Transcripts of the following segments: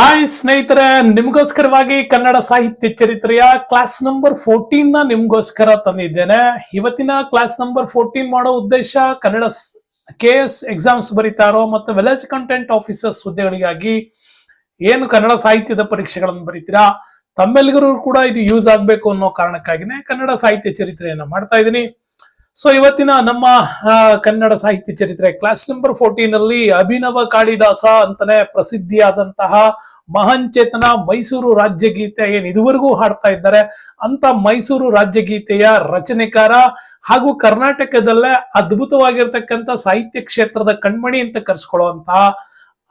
Hi ಸ್ನೇಹಿತರೆ, ನಿಮ್ಗೋಸ್ಕರವಾಗಿ ಕನ್ನಡ ಸಾಹಿತ್ಯ ಚರಿತ್ರೆಯ ಕ್ಲಾಸ್ ನಂಬರ್ ಫೋರ್ಟೀನ್ನ ನಿಮ್ಗೋಸ್ಕರ ತಂದಿದ್ದೇನೆ. ಇವತ್ತಿನ ಕ್ಲಾಸ್ ನಂಬರ್ ಫೋರ್ಟೀನ್ ಮಾಡೋ ಉದ್ದೇಶ ಕನ್ನಡ ಕೆ ಎಸ್ ಎಕ್ಸಾಮ್ಸ್ ಬರೀತಾರೋ ಮತ್ತು ವಿಲೇಜ್ ಕಂಟೆಂಟ್ ಆಫೀಸರ್ಸ್ ಹುದ್ದೆಗಳಿಗಾಗಿ ಏನು ಕನ್ನಡ ಸಾಹಿತ್ಯದ ಪರೀಕ್ಷೆಗಳನ್ನು ಬರೀತೀರಾ? ತಮ್ಮೆಲ್ಲರಿಗೂ ಕೂಡ ಇದು ಯೂಸ್ ಆಗಬೇಕು ಅನ್ನೋ ಕಾರಣಕ್ಕಾಗಿನೇ ಕನ್ನಡ ಸಾಹಿತ್ಯ ಚರಿತ್ರೆಯನ್ನು ಮಾಡ್ತಾ ಇದ್ದೀನಿ. ಸೊ ಇವತ್ತಿನ ನಮ್ಮ ಕನ್ನಡ ಸಾಹಿತ್ಯ ಚರಿತ್ರೆ ಕ್ಲಾಸ್ ನಂಬರ್ ಫೋರ್ಟೀನ್ ಅಲ್ಲಿ ಅಭಿನವ ಕಾಳಿದಾಸ ಅಂತಾನೆ ಪ್ರಸಿದ್ಧಿಯಾದಂತಹ ಮಹಾನ್ ಚೇತನ ಮೈಸೂರು ರಾಜ್ಯಗೀತೆ ಏನ್ ಇದುವರೆಗೂ ಹಾಡ್ತಾ ಇದ್ದಾರೆ, ಅಂತ ಮೈಸೂರು ರಾಜ್ಯ ಗೀತೆಯ ರಚನೆಕಾರ ಹಾಗೂ ಕರ್ನಾಟಕದಲ್ಲೇ ಅದ್ಭುತವಾಗಿರ್ತಕ್ಕಂಥ ಸಾಹಿತ್ಯ ಕ್ಷೇತ್ರದ ಕಣ್ಮಣಿ ಅಂತ ಕರೆಸ್ಕೊಳ್ಳುವಂತಹ,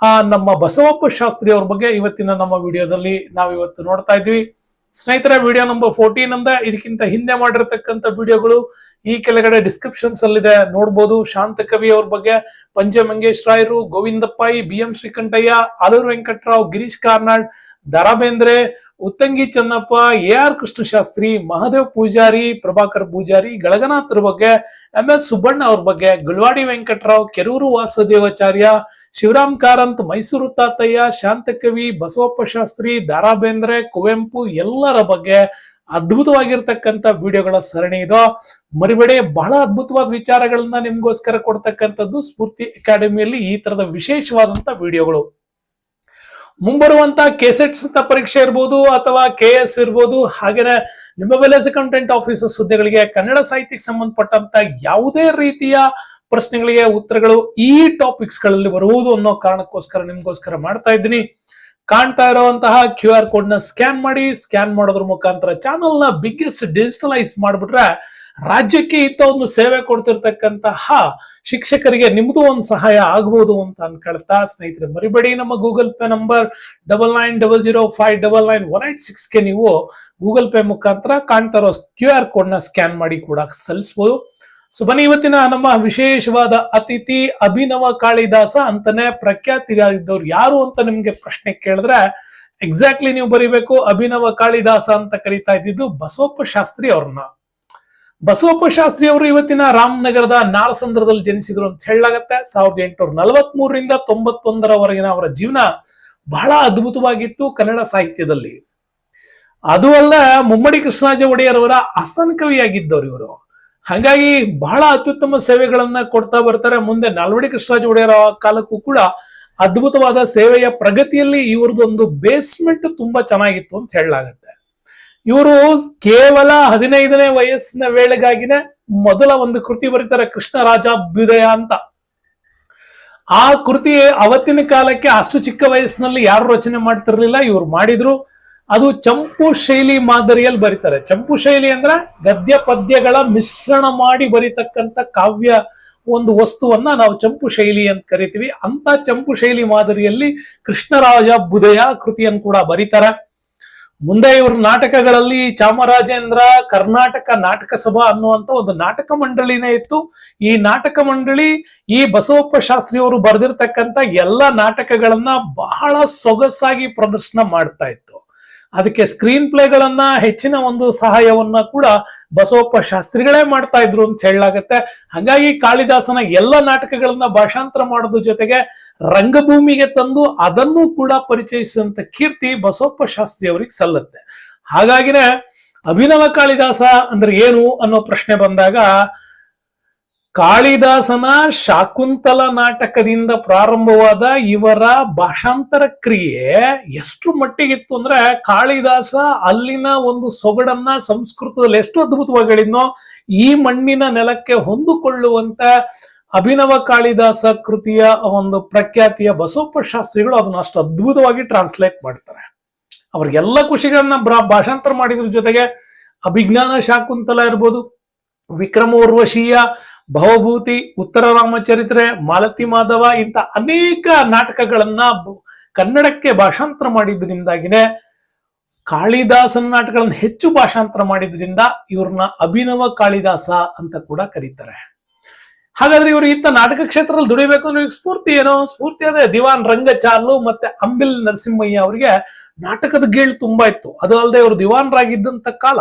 ಆ, ನಮ್ಮ ಬಸವಪ್ಪ ಶಾಸ್ತ್ರಿ ಅವ್ರ ಬಗ್ಗೆ ಇವತ್ತಿನ ನಮ್ಮ ವಿಡಿಯೋದಲ್ಲಿ ನಾವು ಇವತ್ತು ನೋಡ್ತಾ ಇದ್ವಿ. ಸ್ನೇಹಿತರೆ ವಿಡಿಯೋ ನಂಬರ್ ಫೋರ್ಟೀನ್ ಅಂದ ಇದಕ್ಕಿಂತ ಹಿಂದೆ ಮಾಡಿರ್ತಕ್ಕಂಥ ವಿಡಿಯೋಗಳು ಈ ಕೆಳಗಡೆ ಡಿಸ್ಕ್ರಿಪ್ಷನ್ಸ್ ಅಲ್ಲಿದೆ. ನೋಡ್ಬೋದು ಶಾಂತ ಕವಿ ಅವ್ರ ಬಗ್ಗೆ ಪಂಜೆ ಮಂಗೇಶ್ ರಾಯರು Govinda Pai B M Srikantaiah, Aluru Venkatarao, Girish Karnad Da Ra Bendre Uttangi Channappa A R Krishnashastri, Mahadev Pujari, Prabhakar Pujari ಗಳಗನಾಥ್ರ ಬಗ್ಗೆ ಎಂ ಎಸ್ ಸುಬ್ಬಣ್ಣ ಅವ್ರ ಬಗ್ಗೆ, ಗುಳ್ವಾಡಿ ವೆಂಕಟರಾವ್, ಕೆರೂರು ವಾಸುದೇವಾಚಾರ್ಯ, ಶಿವರಾಮ್ ಕಾರಂತ್, ಮೈಸೂರು ತಾತಯ್ಯ, ಶಾಂತಕವಿ, ಬಸವಪ್ಪ ಶಾಸ್ತ್ರಿ ದಾರಾ ಬೇಂದ್ರೆ ಕುವೆಂಪು ಎಲ್ಲರ ಬಗ್ಗೆ ಅದ್ಭುತವಾಗಿರ್ತಕ್ಕಂಥ ವಿಡಿಯೋಗಳ ಸರಣಿ ಇದು. ಮರಿಬೇಡಿ, ಬಹಳ ಅದ್ಭುತವಾದ ವಿಚಾರಗಳನ್ನ ನಿಮ್ಗೋಸ್ಕರ ಕೊಡ್ತಕ್ಕಂಥದ್ದು ಸ್ಫೂರ್ತಿ ಅಕಾಡೆಮಿಯಲ್ಲಿ ಈ ತರದ ವಿಶೇಷವಾದಂತ ವಿಡಿಯೋಗಳು. ಮುಂಬರುವಂತ ಕೆಸೆಟ್ಸ್ ಅಂತ ಪರೀಕ್ಷೆ ಇರ್ಬೋದು ಅಥವಾ ಕೆ ಎಸ್ ಇರ್ಬೋದು, ಹಾಗೇನೆ ನಿಮ್ಮ ವಿಲೇಜ್ ಕಂಟೆಂಟ್ ಆಫೀಸಸ್ ಹುದ್ದೆಗಳಿಗೆ ಕನ್ನಡ ಸಾಹಿತ್ಯಕ್ಕೆ ಸಂಬಂಧಪಟ್ಟಂತ ಯಾವುದೇ ರೀತಿಯ ಪ್ರಶ್ನೆಗಳಿಗೆ ಉತ್ತರಗಳು ಈ ಟಾಪಿಕ್ಸ್ಗಳಲ್ಲಿ ಬರುವುದು ಅನ್ನೋ ಕಾರಣಕ್ಕೋಸ್ಕರ ನಿಮ್ಗೋಸ್ಕರ ಮಾಡ್ತಾ ಇದ್ದೀನಿ. ಕಾಣ್ತಾ ಇರುವಂತಹ ಕ್ಯೂ ಆರ್ ಕೋಡ್ನ ಸ್ಕ್ಯಾನ್ ಮಾಡಿ, ಸ್ಕ್ಯಾನ್ ಮಾಡೋದ್ರ ಮುಖಾಂತರ ಚಾನಲ್ನ ಬಿಗ್ಗೆಸ್ಟ್ ಡಿಜಿಟಲೈಸ್ ಮಾಡ್ಬಿಟ್ರೆ ರಾಜ್ಯಕ್ಕೆ ಇಂಥ ಒಂದು ಸೇವೆ ಕೊಡ್ತಿರ್ತಕ್ಕಂತಹ ಶಿಕ್ಷಕರಿಗೆ ನಿಮ್ದು ಒಂದು ಸಹಾಯ ಆಗ್ಬೋದು ಅಂತ ಅನ್ಕೊಳ್ತಾ ಸ್ನೇಹಿತರೆ, ಮರಿಬೇಡಿ. ನಮ್ಮ Google Pay number double nine double zero five double nine one eight ಸಿಕ್ಸ್ಗೆ ನೀವು ಗೂಗಲ್ ಪೇ ಮುಖಾಂತರ ಕಾಣ್ತಾ ಇರೋ ಕ್ಯೂ ಆರ್ ಕೋಡ್ನ ಸ್ಕ್ಯಾನ್ ಮಾಡಿ ಕೂಡ ಸಲ್ಲಿಸಬಹುದು ಸೊ ಬನ್ನಿ ಇವತ್ತಿನ ನಮ್ಮ ವಿಶೇಷವಾದ ಅತಿಥಿ ಅಭಿನವ ಕಾಳಿದಾಸ ಅಂತಾನೆ ಪ್ರಖ್ಯಾತಿಯಾಗಿದ್ದವ್ರು ಯಾರು ಅಂತ ನಿಮ್ಗೆ ಪ್ರಶ್ನೆ ಕೇಳಿದ್ರೆ ಎಕ್ಸಾಕ್ಟ್ಲಿ ನೀವು ಬರಿಬೇಕು ಅಭಿನವ ಕಾಳಿದಾಸ ಅಂತ ಕರೀತಾ ಇದ್ದಿದ್ದು ಬಸವಪ್ಪ ಶಾಸ್ತ್ರಿ ಅವ್ರನ್ನ. ಬಸವಪ್ಪ ಶಾಸ್ತ್ರಿ ಅವರು ಇವತ್ತಿನ ರಾಮನಗರದ ನಾರಸಂದ್ರದಲ್ಲಿ ಜನಿಸಿದ್ರು ಅಂತ ಹೇಳಲಾಗತ್ತೆ. ಸಾವಿರದ ಎಂಟುನೂರ ನಲವತ್ತ್ ಮೂರರಿಂದ ತೊಂಬತ್ತೊಂದರವರೆಗಿನ ಅವರ ಜೀವನ ಬಹಳ ಅದ್ಭುತವಾಗಿತ್ತು ಕನ್ನಡ ಸಾಹಿತ್ಯದಲ್ಲಿ. ಅದು ಅಲ್ಲ ಮುಮ್ಮಡಿ ಕೃಷ್ಣರಾಜ ಒಡೆಯರ್ ಅವರ ಆಸ್ಥಾನ ಕವಿಯಾಗಿದ್ದವರು ಇವರು. ಹಾಗಾಗಿ ಬಹಳ ಅತ್ಯುತ್ತಮ ಸೇವೆಗಳನ್ನ ಕೊಡ್ತಾ ಬರ್ತಾರೆ. ಮುಂದೆ ನಾಲ್ವಡಿ ಕೃಷ್ಣರಾಜ ಒಡೆಯರ ಕಾಲಕ್ಕೂ ಕೂಡ ಅದ್ಭುತವಾದ ಸೇವೆಯ ಪ್ರಗತಿಯಲ್ಲಿ ಇವ್ರದೊಂದು ಬೇಸ್ಮೆಂಟ್ ತುಂಬಾ ಚೆನ್ನಾಗಿತ್ತು ಅಂತ ಹೇಳಲಾಗತ್ತೆ. ಇವರು ಕೇವಲ ಹದಿನೈದನೇ ವಯಸ್ಸಿನ ವೇಳೆಗಾಗಿನೇ ಮೊದಲ ಒಂದು ಕೃತಿ ಬರೀತಾರೆ ಕೃಷ್ಣರಾಜಾಭ್ಯುದಯ ಅಂತ. ಆ ಕೃತಿ ಅವತ್ತಿನ ಕಾಲಕ್ಕೆ ಅಷ್ಟು ಚಿಕ್ಕ ವಯಸ್ಸಿನಲ್ಲಿ ಯಾರು ರಚನೆ ಮಾಡ್ತಿರ್ಲಿಲ್ಲ, ಇವ್ರು ಮಾಡಿದ್ರು. ಅದು ಚಂಪು ಶೈಲಿ ಮಾದರಿಯಲ್ಲಿ ಬರೀತಾರೆ. ಚಂಪು ಶೈಲಿ ಅಂದ್ರೆ ಗದ್ಯ ಪದ್ಯಗಳ ಮಿಶ್ರಣ ಮಾಡಿ ಬರೀತಕ್ಕಂಥ ಕಾವ್ಯ ಒಂದು ವಸ್ತುವನ್ನ ನಾವು ಚಂಪು ಶೈಲಿ ಅಂತ ಕರಿತೀವಿ. ಅಂತ ಚಂಪು ಶೈಲಿ ಮಾದರಿಯಲ್ಲಿ ಕೃಷ್ಣರಾಜ ಬುಧಯ ಕೃತಿಯನ್ನು ಕೂಡ ಬರೀತಾರೆ. ಮುಂದೆ ಇವ್ರ ನಾಟಕಗಳಲ್ಲಿ ಚಾಮರಾಜೇಂದ್ರ ಕರ್ನಾಟಕ ನಾಟಕ ಸಭಾ ಅನ್ನುವಂತ ಒಂದು ನಾಟಕ ಮಂಡಳಿನೇ ಇತ್ತು. ಈ ನಾಟಕ ಮಂಡಳಿ ಈ ಬಸವಪ್ಪ ಶಾಸ್ತ್ರಿಯವರು ಬರೆದಿರ್ತಕ್ಕಂಥ ಎಲ್ಲ ನಾಟಕಗಳನ್ನ ಬಹಳ ಸೊಗಸಾಗಿ ಪ್ರದರ್ಶನ ಮಾಡ್ತಾ ಇತ್ತು. ಅದಕ್ಕೆ ಸ್ಕ್ರೀನ್ ಪ್ಲೇಗಳನ್ನ ಹೆಚ್ಚಿನ ಒಂದು ಸಹಾಯವನ್ನ ಕೂಡ ಬಸವಪ್ಪ ಶಾಸ್ತ್ರಿಗಳೇ ಮಾಡ್ತಾ ಇದ್ರು ಅಂತ ಹೇಳಲಾಗತ್ತೆ. ಹಾಗಾಗಿ ಕಾಳಿದಾಸನ ಎಲ್ಲ ನಾಟಕಗಳನ್ನ ಭಾಷಾಂತರ ಮಾಡೋದ್ರ ಜೊತೆಗೆ ರಂಗಭೂಮಿಗೆ ತಂದು ಅದನ್ನು ಕೂಡ ಪರಿಚಯಿಸಿದಂತ ಕೀರ್ತಿ ಬಸವಪ್ಪ ಶಾಸ್ತ್ರಿ ಅವರಿಗೆ ಸಲ್ಲತ್ತೆ. ಹಾಗಾಗಿನೇ ಅಭಿನವ ಕಾಳಿದಾಸ ಅಂದ್ರೆ ಏನು ಅನ್ನೋ ಪ್ರಶ್ನೆ ಬಂದಾಗ ಕಾಳಿದಾಸನ ಶಾಕುಂತಲ ನಾಟಕದಿಂದ ಪ್ರಾರಂಭವಾದ ಇವರ ಭಾಷಾಂತರ ಕ್ರಿಯೆ ಎಷ್ಟು ಮಟ್ಟಿಗಿತ್ತು ಅಂದ್ರೆ ಕಾಳಿದಾಸ ಅಲ್ಲಿನ ಒಂದು ಸೊಗಡನ್ನ ಸಂಸ್ಕೃತದಲ್ಲಿ ಎಷ್ಟು ಅದ್ಭುತವಾಗಿ ಈ ಮಣ್ಣಿನ ನೆಲಕ್ಕೆ ಹೊಂದಿಕೊಳ್ಳುವಂತ ಅಭಿನವ ಕಾಳಿದಾಸ ಕೃತಿಯ ಒಂದು ಪ್ರಖ್ಯಾತಿಯ ಬಸವಪ್ಪ ಶಾಸ್ತ್ರಿಗಳು ಅದನ್ನ ಅಷ್ಟು ಅದ್ಭುತವಾಗಿ ಟ್ರಾನ್ಸ್ಲೇಟ್ ಮಾಡ್ತಾರೆ. ಅವ್ರಿಗೆಲ್ಲ ಖುಷಿಗಳನ್ನ ಭಾಷಾಂತರ ಮಾಡಿದ್ರ ಜೊತೆಗೆ ಅಭಿಜ್ಞಾನ ಶಾಕುಂತಲ ಇರ್ಬೋದು ವಿಕ್ರಮೋರ್ವಶೀಯ, ಭವಭೂತಿ, ಉತ್ತರ ರಾಮಚರಿತ್ರೆ, ಮಾಲತಿ ಮಾಧವ ಇಂಥ ಅನೇಕ ನಾಟಕಗಳನ್ನ ಕನ್ನಡಕ್ಕೆ ಭಾಷಾಂತರ ಮಾಡಿದ್ರಿಂದಾಗಿನೇ ಕಾಳಿದಾಸನ ನಾಟಕಗಳನ್ನ ಹೆಚ್ಚು ಭಾಷಾಂತರ ಮಾಡಿದ್ರಿಂದ ಇವ್ರನ್ನ ಅಭಿನವ ಕಾಳಿದಾಸ ಅಂತ ಕೂಡ ಕರೀತಾರೆ. ಹಾಗಾದ್ರೆ ಇವರು ಇಂಥ ನಾಟಕ ಕ್ಷೇತ್ರದಲ್ಲಿ ದುಡಿಬೇಕು ಇವ್ರಿಗೆ ಸ್ಫೂರ್ತಿ ಏನೋ? ಸ್ಫೂರ್ತಿ ಅದೇ ದಿವಾನ್ ರಂಗಚಾಲು ಮತ್ತೆ ಅಂಬಿಲ್ ನರಸಿಂಹಯ್ಯ ಅವರಿಗೆ ನಾಟಕದ ಗೇಳು ತುಂಬಾ ಇತ್ತು. ಅದು ಅಲ್ಲದೆ ಇವರು ದಿವಾನ್ರಾಗಿದ್ದಂತ ಕಾಲ.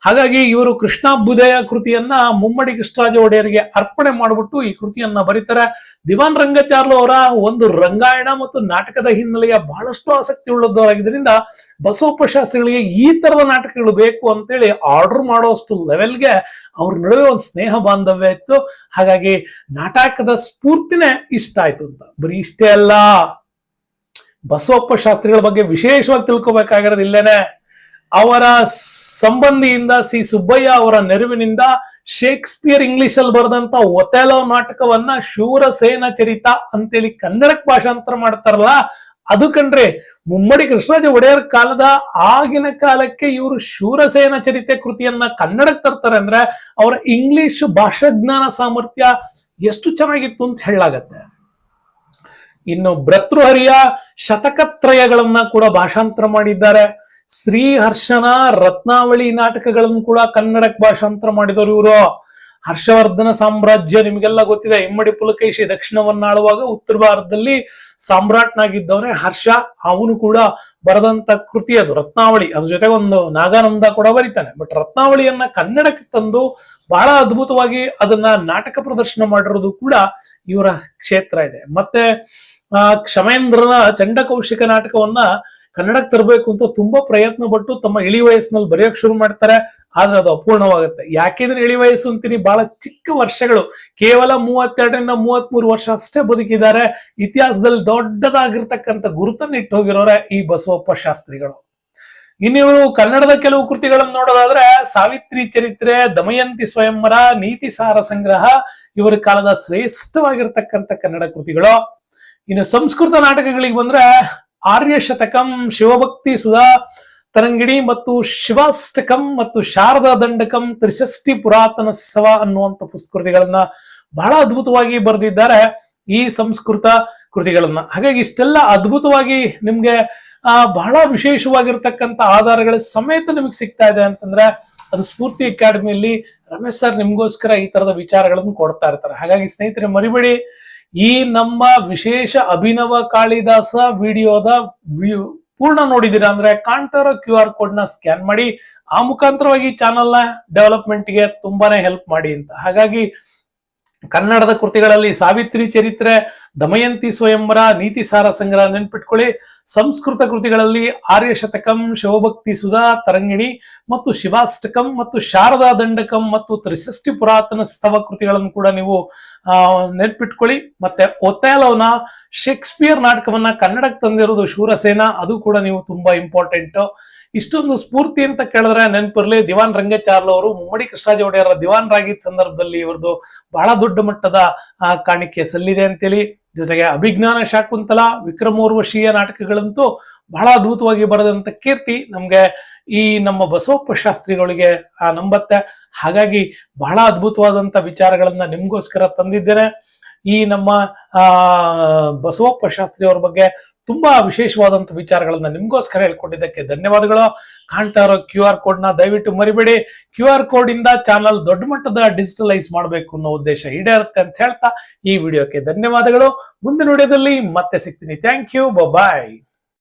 ಹಾಗಾಗಿ ಇವರು ಕೃಷ್ಣಾಭ್ಯುದಯ ಕೃತಿಯನ್ನ ಮುಮ್ಮಡಿ ಕೃಷ್ಣರಾಜ ಒಡೆಯರಿಗೆ ಅರ್ಪಣೆ ಮಾಡಿಬಿಟ್ಟು ಈ ಕೃತಿಯನ್ನ ಬರೀತಾರೆ. ದಿವಾನ್ ರಂಗಚಾರ್ಲು ಅವರ ಒಂದು ರಂಗಾಯಣ ಮತ್ತು ನಾಟಕದ ಹಿನ್ನೆಲೆಯ ಬಹಳಷ್ಟು ಆಸಕ್ತಿ ಉಳ್ಳದವರಾಗಿದ್ದರಿಂದ ಬಸವಪ್ಪ ಶಾಸ್ತ್ರಿಗಳಿಗೆ ಈ ತರದ ನಾಟಕಗಳು ಬೇಕು ಅಂತೇಳಿ ಆರ್ಡರ್ ಮಾಡುವಷ್ಟು ಲೆವೆಲ್ಗೆ ಅವ್ರ ನಡುವೆ ಒಂದು ಸ್ನೇಹ ಬಾಂಧವ್ಯ ಇತ್ತು. ಹಾಗಾಗಿ ನಾಟಕದ ಸ್ಫೂರ್ತಿನೇ ಇಷ್ಟ ಆಯ್ತು ಅಂತ. ಬರೀ ಇಷ್ಟೇ ಅಲ್ಲ. ಬಸವಪ್ಪ ಶಾಸ್ತ್ರಿಗಳ ಬಗ್ಗೆ ವಿಶೇಷವಾಗಿ ತಿಳ್ಕೊಬೇಕಾಗಿರೋದು ಇಲ್ಲೇನೆ. ಅವರ ಸಂಬಂಧಿಯಿಂದ ಸಿ ಸುಬ್ಬಯ್ಯ ಅವರ ನೆರವಿನಿಂದ ಶೇಕ್ಸ್ಪಿಯರ್ ಇಂಗ್ಲಿಷ್ ಅಲ್ಲಿ ಬರೆದಂತ ಒತೆಲೋ ನಾಟಕವನ್ನ ಶೂರಸೇನ ಚರಿತ ಅಂತೇಳಿ ಕನ್ನಡಕ್ಕೆ ಭಾಷಾಂತರ ಮಾಡ್ತಾರಲ್ಲ, ಅದು ಕಂಡ್ರೆ ಮುಮ್ಮಡಿ ಕೃಷ್ಣರಾಜ ಒಡೆಯರ್ ಕಾಲದ ಆಗಿನ ಕಾಲಕ್ಕೆ ಇವರು ಶೂರಸೇನ ಚರಿತೆ ಕೃತಿಯನ್ನ ಕನ್ನಡಕ್ಕೆ ತರ್ತಾರೆ ಅಂದ್ರೆ ಅವರ ಇಂಗ್ಲಿಷ್ ಭಾಷಾಜ್ಞಾನ ಸಾಮರ್ಥ್ಯ ಎಷ್ಟು ಚೆನ್ನಾಗಿತ್ತು ಅಂತ ಹೇಳಲಾಗತ್ತೆ. ಇನ್ನು ಭ್ರತೃಹರಿಯ ಶತಕತ್ರಯಗಳನ್ನ ಕೂಡ ಭಾಷಾಂತರ ಮಾಡಿದ್ದಾರೆ. ಶ್ರೀಹರ್ಷನ ರತ್ನಾವಳಿ ನಾಟಕಗಳನ್ನು ಕೂಡ ಕನ್ನಡಕ್ಕೆ ಭಾಷಾಂತರ ಮಾಡಿದವರು ಇವರು. ಹರ್ಷವರ್ಧನ ಸಾಮ್ರಾಜ್ಯ ನಿಮಗೆಲ್ಲ ಗೊತ್ತಿದೆ. ಇಮ್ಮಡಿ ಪುಲಕೇಶಿ ದಕ್ಷಿಣವನ್ನಾಳುವಾಗ ಉತ್ತರ ಭಾರತದಲ್ಲಿ ಸಾಮ್ರಾಟ್ನಾಗಿದ್ದವನೇ ಹರ್ಷ. ಅವನು ಕೂಡ ಬರೆದಂತ ಕೃತಿ ಅದು, ರತ್ನಾವಳಿ. ಅದ್ರ ಜೊತೆಗೆ ಒಂದು ನಾಗಾನಂದ ಕೂಡ ಬರೀತಾನೆ. ಬಟ್ ರತ್ನಾವಳಿಯನ್ನ ಕನ್ನಡಕ್ಕೆ ತಂದು ಬಹಳ ಅದ್ಭುತವಾಗಿ ಅದನ್ನ ನಾಟಕ ಪ್ರದರ್ಶನ ಮಾಡಿರೋದು ಕೂಡ ಇವರ ಕ್ಷೇತ್ರ ಇದೆ. ಮತ್ತೆ, ಆ, ಕ್ಷಮೇಂದ್ರನ ಚಂಡಕೌಶಿಕ ನಾಟಕವನ್ನ ಕನ್ನಡಕ್ಕೆ ತರಬೇಕು ಅಂತ ತುಂಬಾ ಪ್ರಯತ್ನ ಪಟ್ಟು ತಮ್ಮ ಇಳಿ ವಯಸ್ಸಿನಲ್ಲಿ ಬರೆಯೋಕ್ ಶುರು ಮಾಡ್ತಾರೆ. ಆದ್ರೆ ಅದು ಅಪೂರ್ಣವಾಗುತ್ತೆ. ಯಾಕೆಂದ್ರೆ ಇಳಿ ವಯಸ್ಸು ಅಂತೀನಿ ಬಹಳ ಚಿಕ್ಕ ವರ್ಷಗಳು. ಕೇವಲ ಮೂವತ್ತೆರಡರಿಂದ ಮೂವತ್ತ್ ಮೂರು ವರ್ಷ ಅಷ್ಟೇ ಬದುಕಿದ್ದಾರೆ. ಇತಿಹಾಸದಲ್ಲಿ ದೊಡ್ಡದಾಗಿರ್ತಕ್ಕಂಥ ಗುರುತನ್ನ ಇಟ್ಟು ಹೋಗಿರೋರೆ ಈ ಬಸವಪ್ಪ ಶಾಸ್ತ್ರಿಗಳು. ಇನ್ನಿವರು ಕನ್ನಡದ ಕೆಲವು ಕೃತಿಗಳನ್ನು ನೋಡೋದಾದ್ರೆ ಸಾವಿತ್ರಿ ಚರಿತ್ರೆ, ದಮಯಂತಿ ಸ್ವಯಂವರ, ನೀತಿ ಸಾರ ಸಂಗ್ರಹ, ಇವರ ಕಾಲದ ಶ್ರೇಷ್ಠವಾಗಿರ್ತಕ್ಕಂಥ ಕನ್ನಡ ಕೃತಿಗಳು. ಇನ್ನು ಸಂಸ್ಕೃತ ನಾಟಕಗಳಿಗೆ ಬಂದ್ರೆ ಆರ್ಯ ಶತಕಂ, ಶಿವಭಕ್ತಿ ಸುಧಾ, ತರಂಗಿಣಿ ಮತ್ತು ಶಿವಾಷ್ಟಕಂ ಮತ್ತು ಶಾರದಾ ದಂಡಕಂ ತ್ರಿಷಷ್ಟಿ ಪುರಾತನ ಸವ ಅನ್ನುವಂಥ ಪುಸ್ತಕೃತಿಗಳನ್ನ ಬಹಳ ಅದ್ಭುತವಾಗಿ ಬರೆದಿದ್ದಾರೆ ಈ ಸಂಸ್ಕೃತ ಕೃತಿಗಳನ್ನ. ಹಾಗಾಗಿ ಇಷ್ಟೆಲ್ಲ ಅದ್ಭುತವಾಗಿ ನಿಮ್ಗೆ, ಆ, ಬಹಳ ವಿಶೇಷವಾಗಿರ್ತಕ್ಕಂಥ ಆಧಾರಗಳ ಸಮೇತ ನಿಮಗೆ ಸಿಗ್ತಾ ಇದೆ ಅಂತಂದ್ರೆ ಅದು ಸ್ಫೂರ್ತಿ ಅಕಾಡೆಮಿಯಲ್ಲಿ ರಮೇಶ್ ಸರ್ ನಿಮ್ಗೋಸ್ಕರ ಈ ತರದ ವಿಚಾರಗಳನ್ನು ಕೊಡ್ತಾ ಇರ್ತಾರೆ. ಹಾಗಾಗಿ ಸ್ನೇಹಿತರೆ, ಮರಿಬೇಡಿ. ಈ ನಮ್ಮ ವಿಶೇಷ ಅಭಿನವ ಕಾಳಿದಾಸ ವಿಡಿಯೋದ ಪೂರ್ಣ ನೋಡಿದಿರಾ ಅಂದ್ರೆ ಕಾಣ್ತಾ ಇರೋ ಕ್ಯೂ ಆರ್ ಕೋಡ್ನ ಸ್ಕ್ಯಾನ್ ಮಾಡಿ ಆ ಮುಖಾಂತರವಾಗಿ ಚಾನಲ್ನ ಡೆವಲಪ್ಮೆಂಟ್ಗೆ ತುಂಬಾನೇ ಹೆಲ್ಪ್ ಮಾಡಿ ಅಂತ. ಹಾಗಾಗಿ ಕನ್ನಡದ ಕೃತಿಗಳಲ್ಲಿ ಸಾವಿತ್ರಿ ಚರಿತ್ರೆ, ದಮಯಂತಿ ಸ್ವಯಂವರ ನೀತಿ ಸಾರ ಸಂಗ್ರಹ ನೆನ್ಪಿಟ್ಕೊಳ್ಳಿ. ಸಂಸ್ಕೃತ ಕೃತಿಗಳಲ್ಲಿ ಆರ್ಯ ಶತಕಂ, ಶಿವಭಕ್ತಿ ಸುಧಾ, ತರಂಗಿಣಿ ಮತ್ತು ಶಿವಾಷ್ಟಕಂ ಮತ್ತು ಶಾರದಾ ದಂಡಕಂ ಮತ್ತು ತ್ರಿಷಷ್ಟಿ ಪುರಾತನ ಸ್ತವ ಕೃತಿಗಳನ್ನು ಕೂಡ ನೀವು ನೆನ್ಪಿಟ್ಕೊಳ್ಳಿ. ಮತ್ತೆ ಒತ್ಯಾಲೋನ ಶೇಕ್ಸ್ಪಿಯರ್ ನಾಟಕವನ್ನ ಕನ್ನಡಕ್ಕೆ ತಂದಿರೋದು ಶೂರಸೇನ, ಅದು ಕೂಡ ನೀವು ತುಂಬಾ ಇಂಪಾರ್ಟೆಂಟ್ ಇಷ್ಟೊಂದು ಸ್ಫೂರ್ತಿ ಅಂತ ಕೇಳಿದ್ರೆ ನೆನಪಿರ್ಲಿ. ದಿವಾನ್ ರಂಗಚಾರ್ಲ ಅವರು ಮುಮ್ಮಡಿ ಕೃಷ್ಣರಾಜ ಒಡೆಯರ ದಿವಾನ್ ರಾಗಿದ್ ಸಂದರ್ಭದಲ್ಲಿ ಇವ್ರದ್ದು ಬಹಳ ದೊಡ್ಡ ಮಟ್ಟದ ಕಾಣಿಕೆ ಸಲ್ಲಿದೆ ಅಂತೇಳಿ. ಜೊತೆಗೆ ಅಭಿಜ್ಞಾನ ಶಾಕುಂತಲ ವಿಕ್ರಮೋರ್ವಶೀಯ ನಾಟಕಗಳಂತೂ ಬಹಳ ಅದ್ಭುತವಾಗಿ ಬರೆದಂತ ಕೀರ್ತಿ ನಮ್ಗೆ ಈ ನಮ್ಮ ಬಸವಪ್ಪ ಶಾಸ್ತ್ರಿಗಳಿಗೆ ನಂಬತ್ತೆ. ಹಾಗಾಗಿ ಬಹಳ ಅದ್ಭುತವಾದಂತ ವಿಚಾರಗಳನ್ನ ನಿಮ್ಗೋಸ್ಕರ ತಂದಿದ್ದೇನೆ. ಈ ನಮ್ಮ, ಆ, ಬಸವಪ್ಪ ಶಾಸ್ತ್ರಿ ಅವ್ರ ಬಗ್ಗೆ ತುಂಬಾ ವಿಶೇಷವಾದಂತ ವಿಚಾರಗಳನ್ನ ನಿಮ್ಗೋಸ್ಕರ ಹೇಳ್ಕೊಟ್ಟಿದ್ದಕ್ಕೆ ಧನ್ಯವಾದಗಳು. ಕಾಣ್ತಾ ಇರೋ ಕ್ಯೂ ಆರ್ ಕೋಡ್ನ ದಯವಿಟ್ಟು ಮರಿಬೇಡಿ. ಕ್ಯೂ ಆರ್ ಕೋಡ್ ಇಂದ ಚಾನಲ್ ದೊಡ್ಡ ಮಟ್ಟದ ಡಿಜಿಟಲೈಸ್ ಮಾಡಬೇಕು ಅನ್ನೋ ಉದ್ದೇಶ ಈಡೇರುತ್ತೆ ಅಂತ ಹೇಳ್ತಾ ಈ ವಿಡಿಯೋಕ್ಕೆ ಧನ್ಯವಾದಗಳು. ಮುಂದಿನ ವಿಡಿಯೋದಲ್ಲಿ ಮತ್ತೆ ಸಿಗ್ತೀನಿ. Thank you. ಬಾಯ್.